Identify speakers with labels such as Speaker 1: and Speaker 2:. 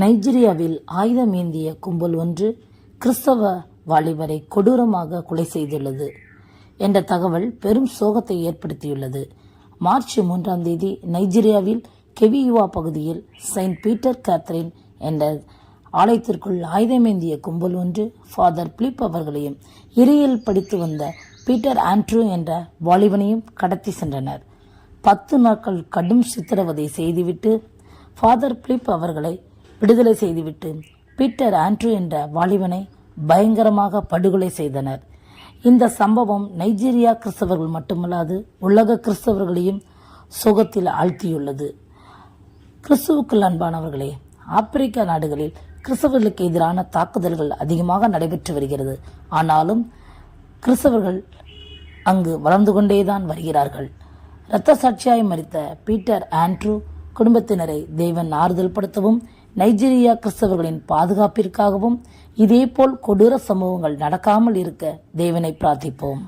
Speaker 1: நைஜீரியாவில் ஆயுதம் ஏந்திய கும்பல் ஒன்று கிறிஸ்தவ வாலிபரை கொடூரமாக கொலை செய்துள்ளது என்ற தகவல் பெரும் சோகத்தை ஏற்படுத்தியுள்ளது. மார்ச் மூன்றாம் தேதி நைஜீரியாவில் கெவியுவா பகுதியில் செயின்ட் பீட்டர் கேத்ரின் என்ற ஆலயத்திற்குள் ஆயுதமேந்திய கும்பல் ஒன்று ஃபாதர் பிலிப் அவர்களையும் இறையில் படித்து வந்த பீட்டர் ஆண்ட்ரூ என்ற வாலிபனையும் கடத்தி சென்றனர். பத்து நாட்கள் கடும் சித்திரவதை செய்துவிட்டு ஃபாதர் பிலிப் அவர்களை விடுதலை செய்துவிட்டு பீட்டர் ஆண்ட்ரூ என்ற வாலிபனை பயங்கரமாக படுகொலை செய்தனர். இந்த சம்பவம் நைஜீரியா கிறிஸ்தவர்கள் மட்டுமல்லாது உலக கிறிஸ்தவர்களையும் சுகத்தில் ஆழ்த்தியுள்ளது. கிறிஸ்துவுக்குள் அன்பானவர்களே ஆப்பிரிக்க நாடுகளில் கிறிஸ்தவர்களுக்கு எதிரான தாக்குதல்கள் அதிகமாக நடைபெற்று வருகிறது. ஆனாலும் கிறிஸ்தவர்கள் அங்கு வளர்ந்து கொண்டேதான் வருகிறார்கள். இரத்த சாட்சியாய் மறித்த பீட்டர் ஆண்ட்ரூ குடும்பத்தினரை தேவன் ஆறுதல் படுத்தவும் நைஜீரியா கிறிஸ்தவர்களின் பாதுகாப்பிற்காகவும் இதேபோல் கொடூர சம்பவங்கள் நடக்காமல் இருக்க தேவனை பிரார்த்திப்போம்.